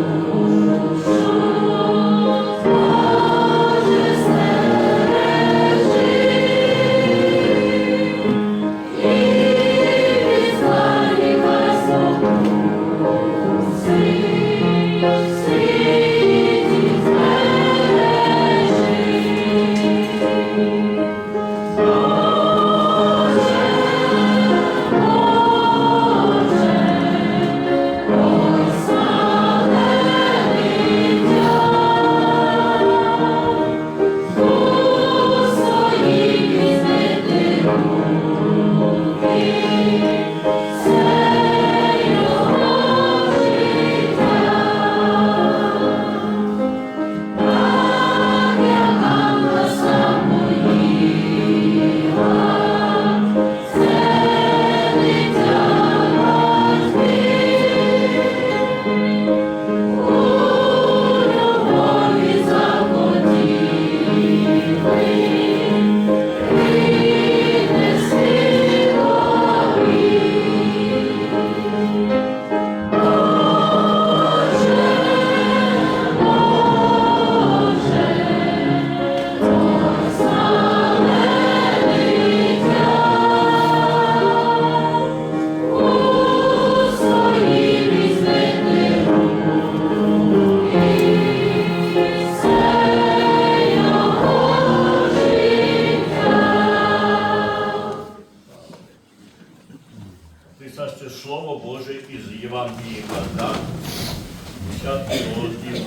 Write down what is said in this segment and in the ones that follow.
Senhor. Слово Боже із Євангелії Марка, 10 розділ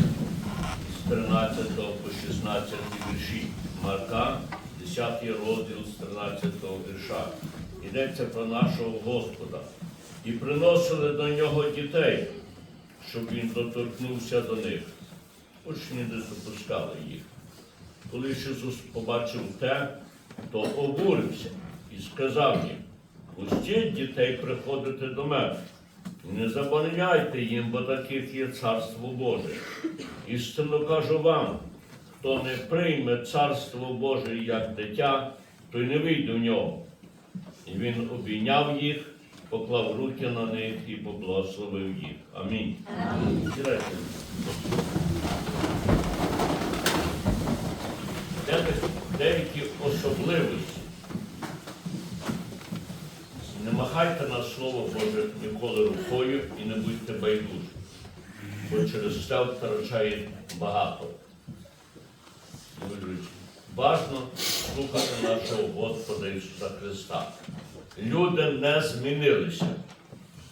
з 13 по 16 вірші. Марка, 10 розділ з 13 вірша. Йдеться про нашого Господа. І приносили до нього дітей, щоб він доторкнувся до них. Учні не допускали їх. Коли Ісус побачив те, то обурився і сказав їм, пустіть дітей приходити до мене. Не забороняйте їм, бо таких є царство Боже. Істинно кажу вам, хто не прийме царство Боже як дитя, той не вийде в нього. І він обійняв їх, поклав руки на них і поблагословив їх. Амінь. Сідайте. Де- Деякі особливості. Не махайте на Слово Боже ніколи рукою і не будьте байдужі, бо через це втрачає багато. Важно слухати нашого Господа Ісуса Христа. Люди не змінилися.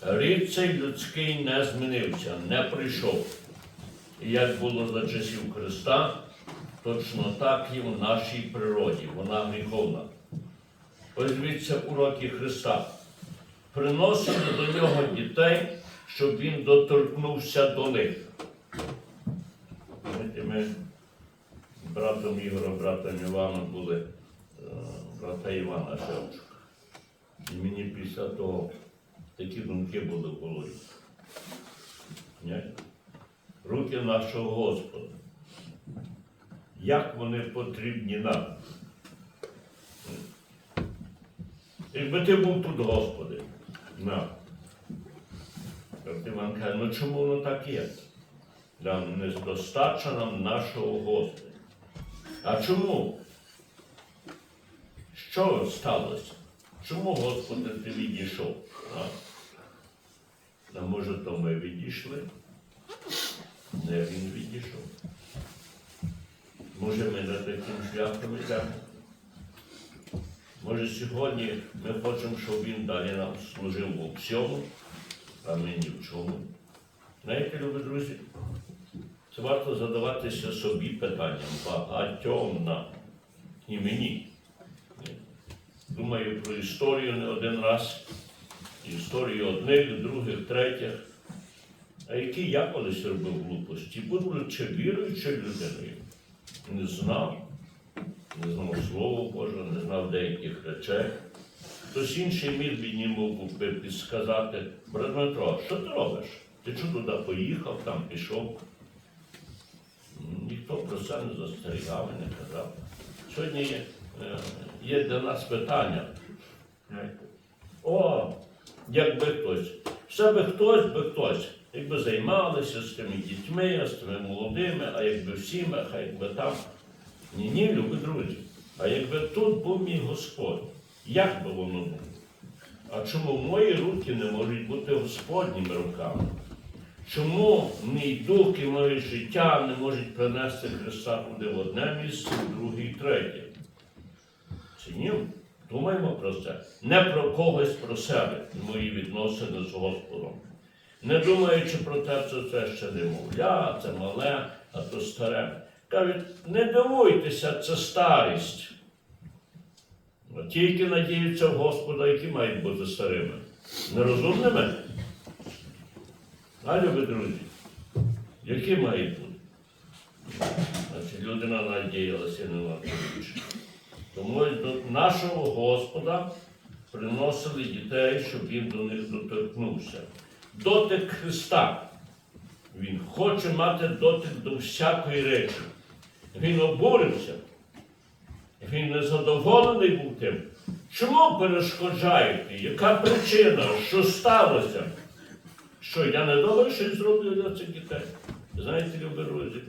Рід цей людський не змінився, не прийшов. І як було за часів Христа, точно так і в нашій природі. Вона гріховна. Ось дивіться уроки Христа. Приносили до нього дітей, щоб він доторкнувся до них. Знаєте, Ми з братом Ігорем, братом Іваном були е, брата Івана Шевчука. І мені після того такі думки були в голові. Руки нашого Господа. Як вони потрібні нам? Якби ти був тут, Господи, на. Як Іван каже, ну чому воно так є? Да, не нам нашого Господа. А чому? Що сталося? Чому, Господи, ти відійшов? А? А може, то ми відійшли? Не він відійшов. Може, ми не таким шляхом йдемо? Може, сьогодні ми хочемо, щоб він далі нам служив у всьому, а ми ні в чому. Знаєте, любі друзі, це варто задаватися собі питанням багатьом і мені. Думаю про історію не один раз, історію одних, других, третіх. А які я колись робив глупості, будучи віруючою людиною, не знав, не знав Слово Боже, не знав деяких речей. Хтось інший міг мені мов би підсказати, брат Дмитро, що ти робиш? Ти чого туди поїхав, там пішов? Ніхто про це не застерігав і не казав. Сьогодні є, е, є для нас питання. О, якби хтось Все би хтось, би хтось, якби займалися з тими дітьми, з тими молодими, а якби всіми, а якби там. Ні, ні, любі друзі. А якби тут був мій Господь, як би воно було? А чому мої руки не можуть бути Господніми руками? Чому мій дух і моє життя не можуть принести Христа куди в одне місце, в друге і третє? Ні? Думаємо про це. Не про когось про себе мої відносини з Господом. Не думаючи про те, що це ще немовля, це мале, а то старе. Кажуть, не дивуйтеся, це старість. От Тільки надіються в Господа, які мають бути старими. Нерозумними? А, любі друзі, які мають бути? Значить, людина надіялася не на більше. Тому до нашого Господа приносили дітей, щоб він до них доторкнувся. Дотик Христа. Він хоче мати дотик до всякої речі. Він обурився. Він незадоволений був тим. Чому перешкоджаєте? Яка причина? Що сталося? Що я не добре щось зроблю для цих дітей? Знаєте, любі друзі,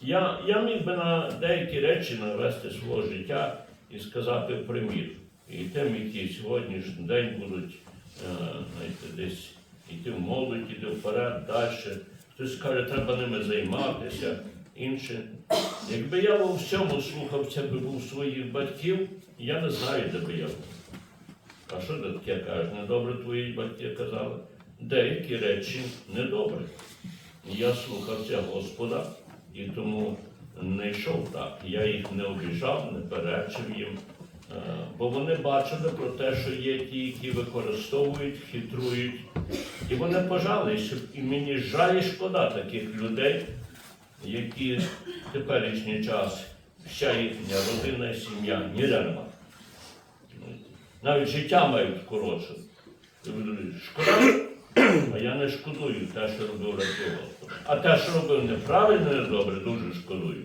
я, я міг би на деякі речі навести свого життя і сказати примір. І тим, які сьогоднішній день будуть е, знаєте, десь йти в молодь, йти вперед, далі. Хтось каже, треба ними займатися, інше. Якби я во всьому слухався би був своїх батьків, я не знаю, де би я був. А що ти таке кажеш? Недобре твої батьки казали? Деякі речі недобре. Я слухався Господа і тому не йшов так. Я їх не обіжав, не перечив їм. Е, Бо вони бачили про те, що є ті, які використовують, хитрують. І вони пожали, що і мені жаль і шкода таких людей, які в теперішній час вся їхня родина і сім'я дарма. Навіть життя мають коротше. Шкода, а я не шкодую те, що робив раді А те, що робив неправильно, недобре, дуже шкодую.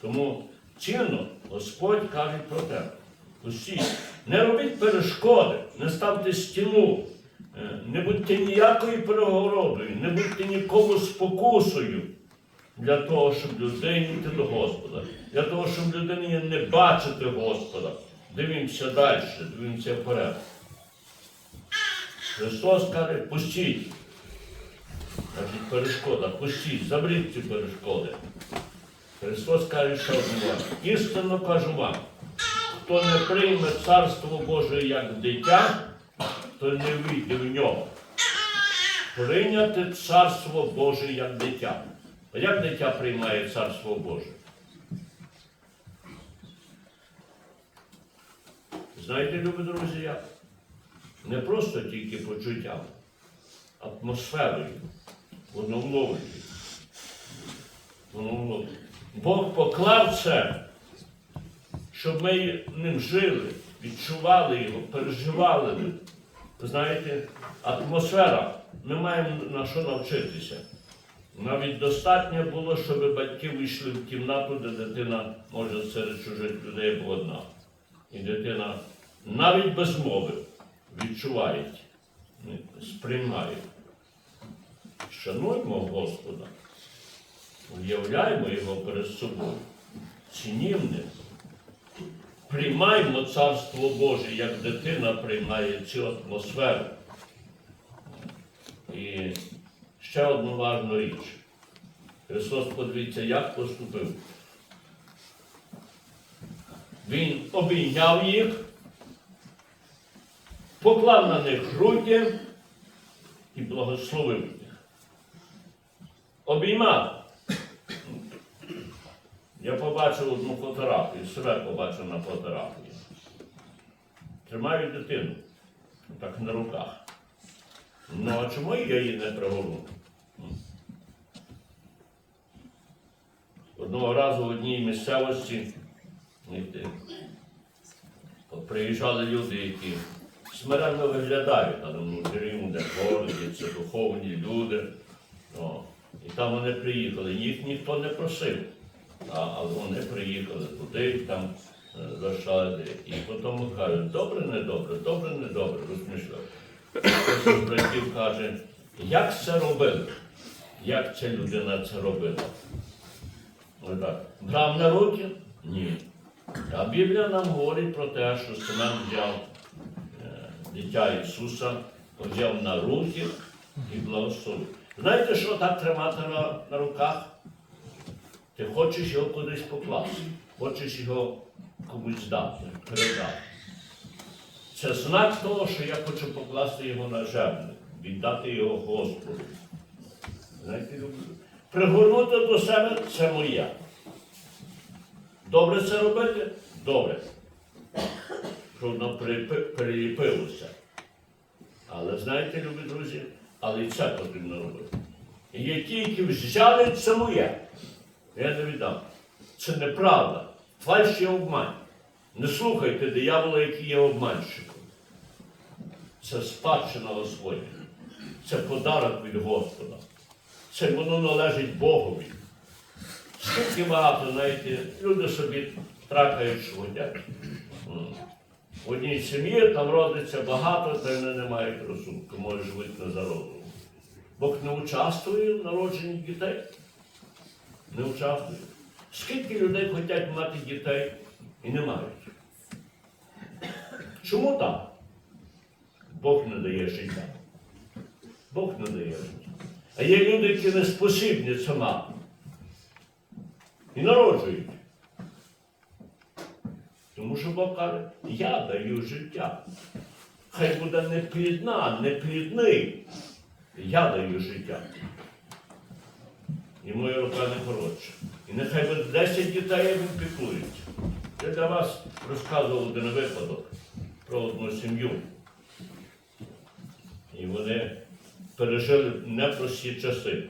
Тому цінно Господь каже про те. Усі, не робіть перешкоди, не ставте стіну, е, не будьте ніякою перегородою, не будьте нікому спокусою для того, щоб людині йти до Господа, для того, щоб людині не бачити Господа. Дивімося далі, дивімося вперед. Христос каже, пустіть. Значить, перешкода, пустіть, заберіть ці перешкоди. Христос каже, що вам. Істинно кажу вам, хто не прийме Царство Боже як дитя, то не вийде в нього. Прийняти Царство Боже як дитя. А як дитя приймає Царство Боже? Знаєте, любі друзі, як? Не просто тільки почуттям, атмосферою, воно вловлює. Воно. Бог поклав це, щоб ми ним жили, відчували його, переживали. Знаєте, атмосфера, ми маємо на що навчитися. Навіть достатньо було, щоб батьки вийшли в кімнату, де дитина може серед чужих людей була одна. І дитина навіть без мови відчуває, сприймає. Шануймо Господа, уявляємо Його перед собою, цінівним. Приймаймо Царство Боже, як дитина приймає цю атмосферу. І ще одну важну річ. Христос, подивіться, як поступив. Він обійняв їх, поклав на них груді і благословив їх. Обіймав. Я побачив одну фотографію, себе побачив на фотографії. Тримаю дитину, так на руках. Ну а чому я її не пригорну? Одного разу в одній місцевості приїжджали люди, які смиренно виглядають, але ну, рівно, де городі, це духовні люди. О, і там вони приїхали. Їх ніхто не просив. Але вони приїхали туди, там е. І потім кажуть, добре, не добре, добре, не добре, розмішляли. із братів каже, як це робили? Як ця людина це робила? Отак. Брав на руки? Ні. А Біблія нам говорить про те, що Семен взяв е, дитя Ісуса, взяв на руки і благословив. Знаєте, що так тримати на, на руках? Ти хочеш його кудись покласти, хочеш його комусь дати, передати. Це знак того, що я хочу покласти його на жертву, віддати його Господу. Знаєте, люблю. Пригорнути до себе це моє. Добре це робити? Добре. Щоб воно приліпилося. Але знаєте, любі друзі, але і це потрібно робити. І Є ті, які взяли це моє. Я не віддам. Це неправда. Фальш є обман. Не слухайте диявола, який є обманщиком. Це спадщина Господня. Це подарок від Господа. Це воно належить Богові. Скільки багато, знаєте, люди собі тракають, що В одній сім'ї там родиться багато, та вони не мають розсудку, може жити не за. Бог не участвує в народженні дітей. Не участвує. Скільки людей хочуть мати дітей і не мають? Чому так? Бог не дає життя. Бог не дає життя. А є люди, які не спосібні це мати. І народжують. Тому що Бог каже, я даю життя. Хай буде не плідна, не плідний. Я даю життя. І моя рука не коротша. І нехай буде 10 дітей, як піклується. Я для вас розказував один випадок про одну сім'ю. І вони пережили непрості часи.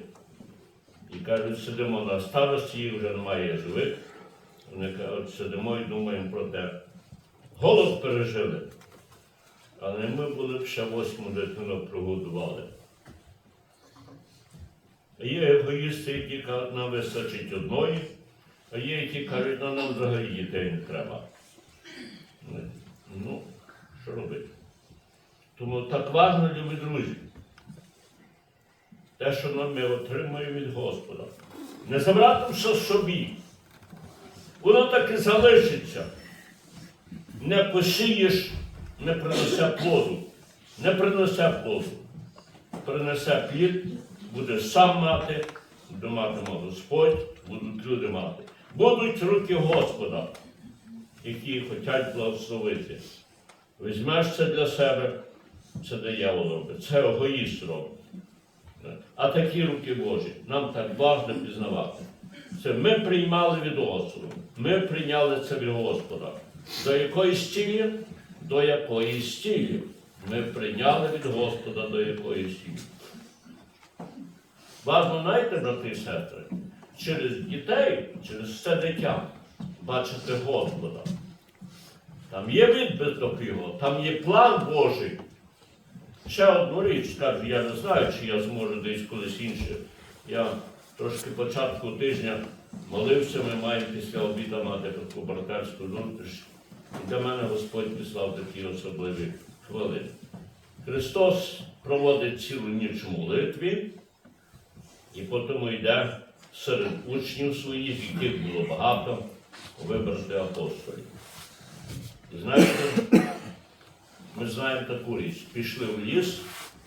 І кажуть, сидимо на старості, їх вже немає живих. Вони кажуть, сидимо і думаємо про те. Голод пережили. Але ми були б ще восьму дитину прогодували. Є егоїсти, які кажуть, нам вистачить одної, а є, які кажуть, «Ну, нам взагалі дітей не треба. Ну, що робити? Тому так важливо, любі друзі. Те, що нам ми отримуємо від Господа. Не забрати все собі. Воно так і залишиться. Не посієш, не принесе плоду. Не принесе плоду. Принесе плід, будеш сам мати, буде матиме Господь, будуть люди мати. Будуть руки Господа, які хочуть благословити. Візьмеш це для себе, це диявол робить, це егоїст робить. А такі руки Божі нам так важливо пізнавати. Це ми приймали від Господа. Ми прийняли це від Господа. До якої стілі? До якої стілі. Ми прийняли від Господа до якої стілі. Важно, знаєте, брати і сестри, через дітей, через це дитя бачити Господа. Там є відбиток його, там є план Божий. Ще одну річ скажу, я не знаю, чи я зможу десь колись інше. Я трошки початку тижня молився, ми маємо після обіду мати таку братерську зустріч. І для мене Господь післав такі особливі хвилини. Христос проводить цілу ніч у молитві, і потім йде серед учнів своїх, яких було багато, вибрати апостолів. Знаєте, ми знаємо таку річ. Пішли в ліс,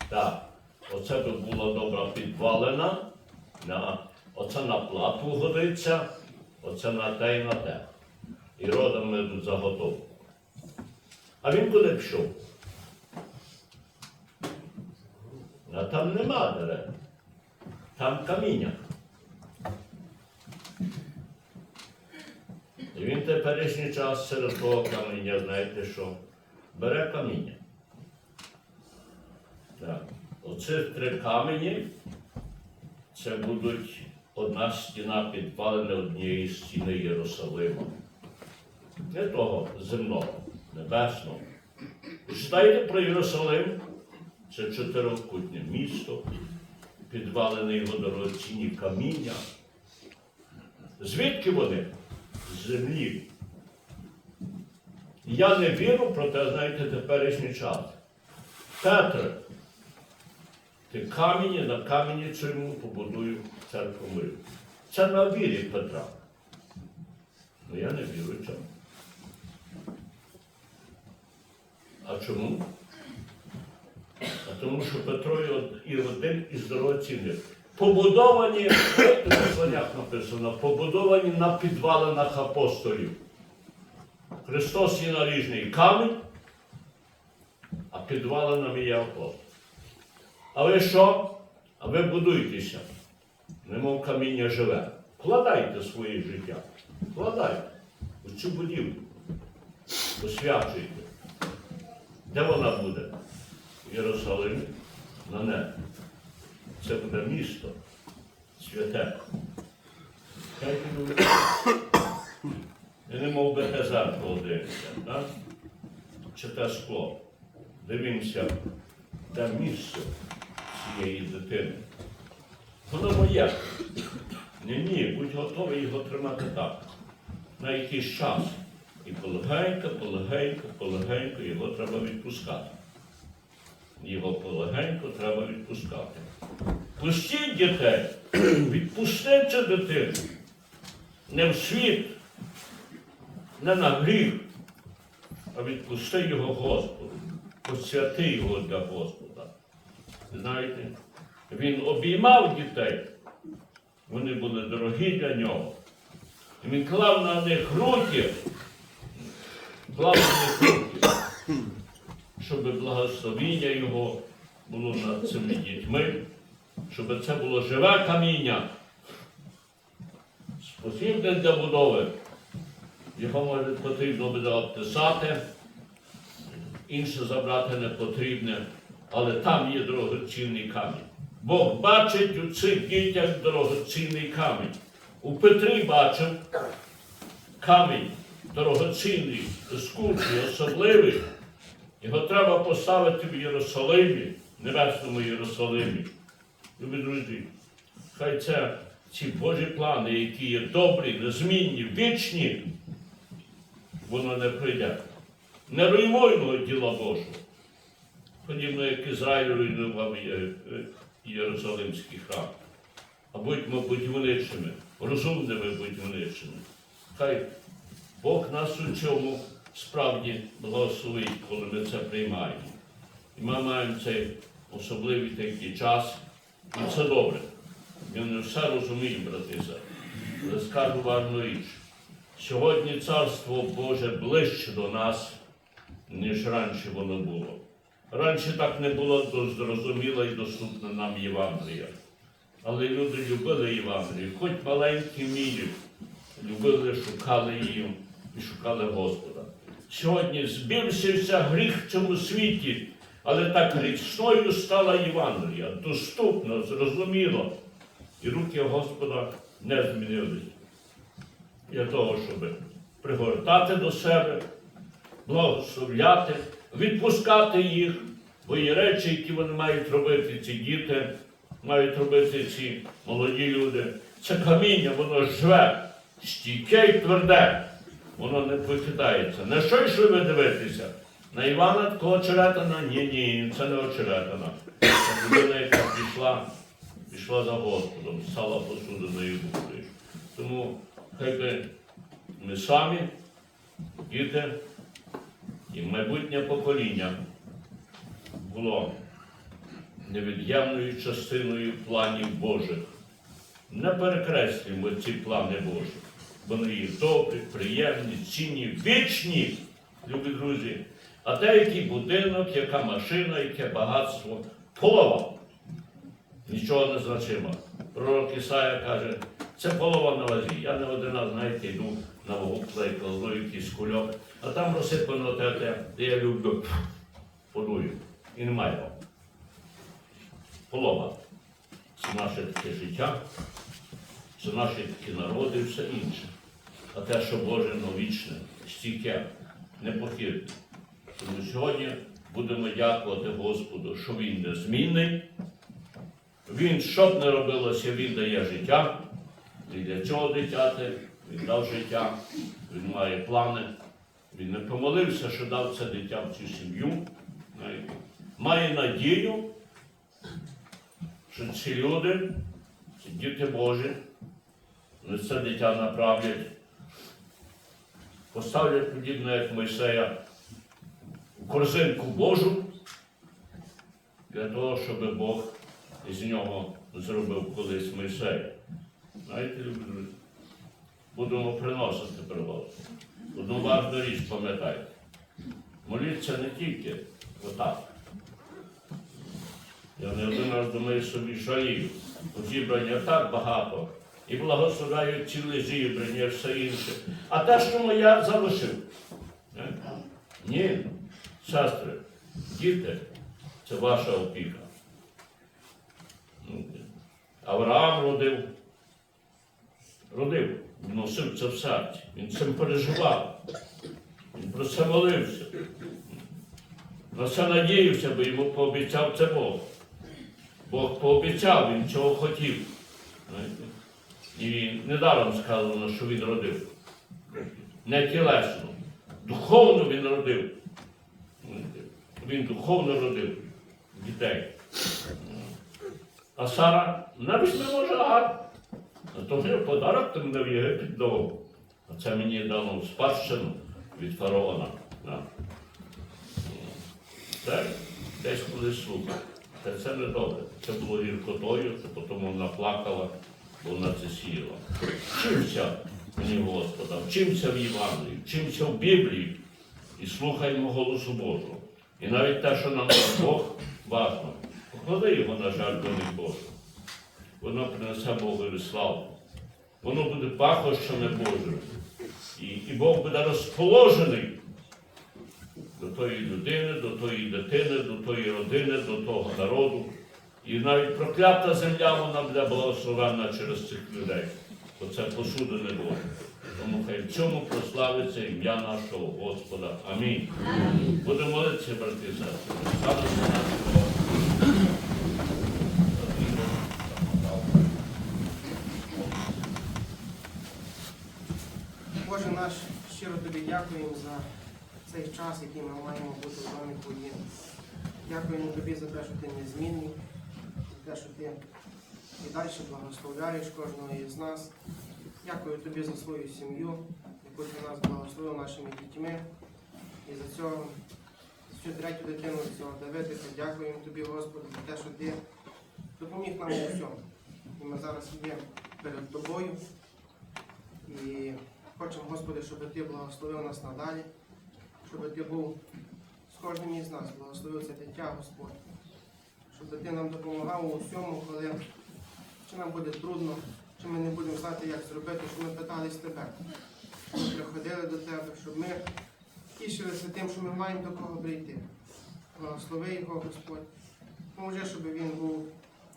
так, оце би була добра підвалина, на, оце на плату годиться, оце на те і на те. І родом ми тут заготовку. А він куди пішов? А там нема дерев, там каміння. І він теперішній час серед того каміння, знаєте що? Бере каміння. Так. Оце три камені, це будуть одна стіна підпалена однієї стіни Єрусалима. Не того земного, небесного. Читайте про Єрусалим, це чотирикутнє місто, підвалене його дорогоцінні каміння. Звідки вони? З землі. Я не вірю, проте, знаєте, теперішній час. Петре, ти камені на камені цьому побудую церкву миру. Це на вірі Петра. Ну я не вірю цьому. А чому? А тому що Петро і один із дорогоцінних. Побудовані, в посланнях написано, побудовані на підвалинах апостолів. Христос є наріжний камінь, а підвалинами є апостол. А ви що? А ви будуйтеся, немов каміння живе. Вкладайте своє життя. Вкладайте у цю будівлю. Освячуйте. Де вона буде? В Єрусалимі на небі. Це буде місто святе. Хай Я не мов би зеркало дивимося, так? чи те скло. Дивимося, де місце цієї дитини. Воно моє. Ні, ні, будь готовий його тримати так. На якийсь час. І полегенько, полегенько, полегенько його треба відпускати. Його полегенько треба відпускати. Пустіть дітей, відпустіть дитину. Не в світ, не на гріх, а відпусти його Господу. Посвяти його для Господа. Знаєте, він обіймав дітей, вони були дорогі для нього. Він клав на них руки, клав на них руки, щоб благословіння його було над цими дітьми, щоб це було живе каміння, спосібне для будови. Його потрібно буде обтисати, інше забрати не потрібне, але там є дорогоцінний камінь. Бог бачить у цих дітях дорогоцінний камінь. У Петрі бачив камінь дорогоцінний, скучний, особливий. Його треба поставити в Єрусалимі, небесному Єрусалимі. Любі друзі, хай це ці Божі плани, які є добрі, незмінні, вічні, воно не прийде. Не руйнуймо діла Божого. Подібно як Ізраїль руйнував е, Єрусалимський храм. А будьмо будівничими, розумними будівничими. Хай Бог нас у цьому справді благословить, коли ми це приймаємо. І ми маємо цей особливий такий час, і це добре. Ми не все розуміємо, брати. Але скажу важну річ. Сьогодні Царство Боже ближче до нас, ніж раніше воно було. Раніше так не було зрозуміла і доступна нам Євангелія. Але люди любили Євангелію, хоч в маленькій мірі, любили, шукали її і шукали Господа. Сьогодні збільшився гріх в цьому світі, але так грішною стала Євангелія, доступно, зрозуміло. І руки Господа не змінились для того, щоб пригортати до себе, благословляти, відпускати їх, бо є речі, які вони мають робити, ці діти, мають робити ці молоді люди. Це каміння, воно живе, стійке і тверде, воно не викидається. На що йшли ви дивитися? На Івана такого очеретина? Ні, ні, це не очеретина. Це людина, яка пішла, пішла за Господом, стала посудиною Божою. Тому хай би ми самі, діти і майбутнє покоління було невід'ємною частиною планів Божих. Не перекреслюємо ці плани Божі. Вони є добрі, приємні, цінні, вічні, любі друзі. А те, який будинок, яка машина, яке багатство, полова. Нічого не значимо. Пророк Ісая каже, це полова на вазі. Я не один раз, знаєте, йду на вагу клей, кладу якийсь кульок, а там розсипано те, де я люблю, подую. І немає. Полова. Це наше таке життя, це наші такі народи і все інше. А те, що Боже новічне, стійке, непохитне. Тому сьогодні будемо дякувати Господу, що Він незмінний. Він, що б не робилося, він дає життя. І для цього дитяти він дав життя, він має плани. Він не помолився, що дав це дитя в цю сім'ю. має надію, що ці люди, ці діти Божі, вони це дитя направлять, поставлять подібно, як Мойсея, у корзинку Божу, для того, щоб Бог із нього зробив колись Мойсея. Знаєте, любі будемо приносити приголос. Одну важну річ пам'ятайте. Моліться не тільки отак. Я не один раз думаю собі жалію. Зібрання так багато. І благословляю ціле зібрання, все інше. А те, що моя залишив. Не? Ні, сестри, діти, це ваша опіка. Ну, Авраам родив, родив, носив це в серці. Він цим переживав. Він про це молився. На це надіявся, бо йому пообіцяв це Бог. Бог пообіцяв, він цього хотів. І недаром сказано, що він родив. Не тілесно. Духовно він родив. Він духовно родив дітей. А Сара навіть не може гарно. То вже подарок ти мене в Єгипет дав. А це мені дано в спадщину від фараона. Да. Так, десь колись слухав. Та це не добре. Це було гіркотою, потім вона плакала, бо вона це сіяла. Вчимося мені Господа, вчимося в Євангелії, вчимося в Біблії і слухаємо голосу Божого. І навіть те, що нам Бог, важно. Поклади його на жертвеник Божий. Воно принесе Богові славу. Воно буде пахощами Божими. І, і Бог буде розположений до тої людини, до тої дитини, до тої родини, до того народу. І навіть проклята земля вона буде благословенна через цих людей. Бо це посудини Боже. Тому хай в цьому прославиться ім'я нашого Господа. Амінь. Будемо молитися, брати і сестри. Станемо на нашого. Боже наш, щиро тобі дякуємо за цей час, який ми маємо бути в домі Твоїм. Дякуємо тобі за те, що ти незмінний, за те, що ти і далі благословляєш кожного із нас. Дякую тобі за свою сім'ю, яку ти нас благословив нашими дітьми. І за цього, цю третю дитину, цього Давидика, дякуємо тобі, Господи, за те, що ти допоміг нам у всьому. І ми зараз є перед тобою. Хочемо, Господи, щоб Ти благословив нас надалі, щоб Ти був з кожним із нас, благословив це дитя, Господь. Щоб Ти нам допомагав у всьому, коли чи нам буде трудно, чи ми не будемо знати, як зробити, щоб ми питались Тебе. Щоб приходили до Тебе, щоб ми тішилися тим, що ми маємо до кого прийти. Благослови його, Господь. Поможи, щоб він був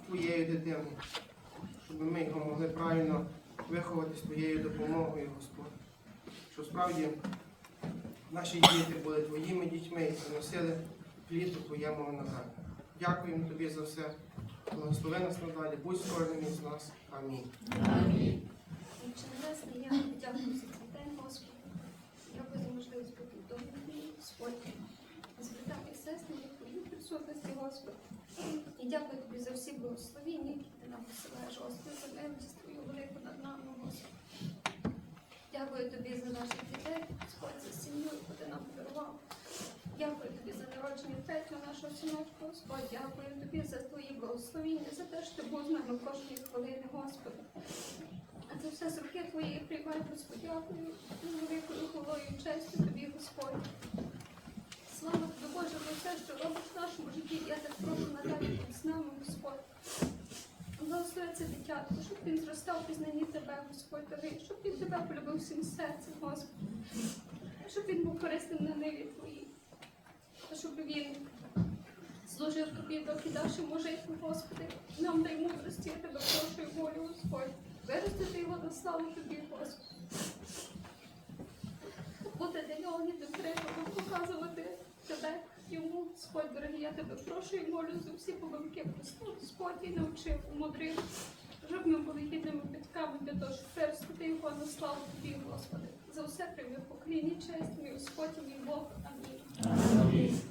твоєю дитиною, щоб ми його могли правильно виховати з твоєю допомогою, Господь. Щоб справді наші діти були твоїми дітьми і приносили плід у твоєму винограді. Дякуємо тобі за все. Благослови нас надалі, будь з кожним із нас. Амінь. Отче Небесний, я дякую за цей день, Господи. Дякую за можливість бути в домі твоїй, Господь. І сестри, в твоїй присутності, Господи. І дякую тобі за всі благословіння, які ти нам посилаєш, Господи, за милість твою велику над нами, Господи. Дякую тобі за наших дітей, Господь, за сім'ю, яку ти нам подарував. Дякую тобі за народження третього нашого синочка, Господь. Дякую тобі за твої благословіння, за те, що ти був з нами кожної хвилини, Господи. А це все з руки твоєї приймай, Господь, дякую великою і честю тобі, Господь. Слава тобі, Боже, за все, що робиш в нашому житті. Я так прошу надалі будь з нами, Господь. Благослови це дитятко, щоб він зростав в пізнанні тебе, Господь, дорогий, щоб він тебе полюбив всім серцем, Господь. Щоб він був корисним на ниві твоїй. Щоб він служив тобі, доки може йти, Господи. Нам дай мудрості, я тебе прошу і волю, Господь. Виростити його на славу тобі, Господи. Господь, дорогий, я тебе прошу і молю за всі помилки просту, Господь, і навчив, умудрив, щоб ми були гідними підками для того, щоб перестати його на славу тобі, Господи. За все прийми поклінні честь, мій Господь і мій Бог. Амінь. Амінь.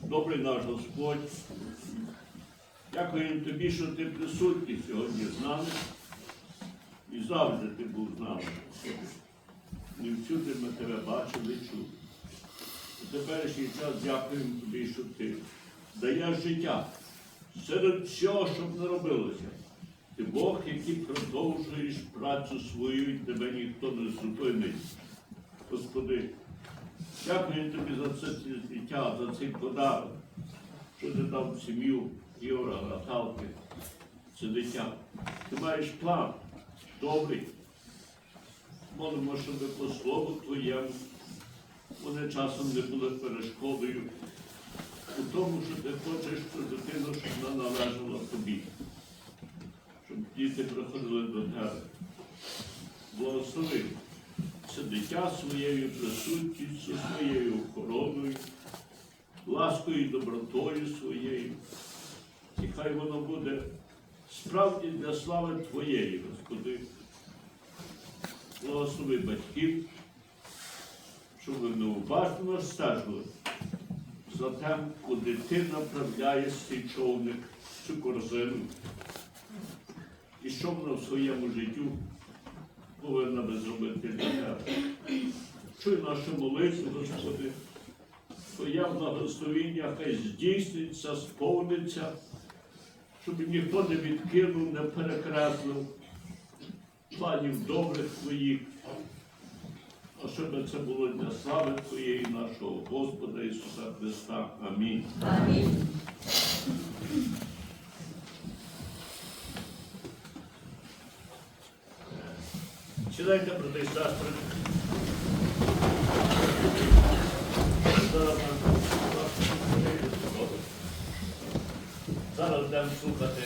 Добрий наш Господь. Дякуємо тобі, що ти присутній сьогодні з нами. І завжди ти був з нами. І всюди ми тебе бачили, і чули. У теперішній час дякуємо тобі, що ти даєш життя серед всього, щоб не робилося. Ти Бог, який продовжуєш працю свою, і тебе ніхто не зупинить. Господи, дякую тобі за це життя, за цей подарок, що ти дав сім'ю Ігора Наталки, це дитя. Ти маєш план добрий. Молимо, щоб по слову Твоєму вони часом не були перешкодою у тому, що ти хочеш цю дитину, щоб вона належала тобі, щоб діти приходили до тебе. Благослови це дитя своєю присутністю, своєю охороною, ласкою і добротою своєю. І хай воно буде справді для слави Твоєї, Господи. Благослови батьків, щоб ви неуважно стежили за тим, куди ти направляєш цей човник, цю корзину. І що вона в своєму життю повинна би зробити для тебе. Чуй нашу молитву, Господи, Твоє благословіння хай здійсниться, сповниться, щоб ніхто не відкинув, не перекреслив планів добрих Твоїх, а щоб це було для слави Твоєї, нашого Господа Ісуса Христа. Амінь. Сідайте, брати і сестри. Зараз нам- Зараз будемо слухати.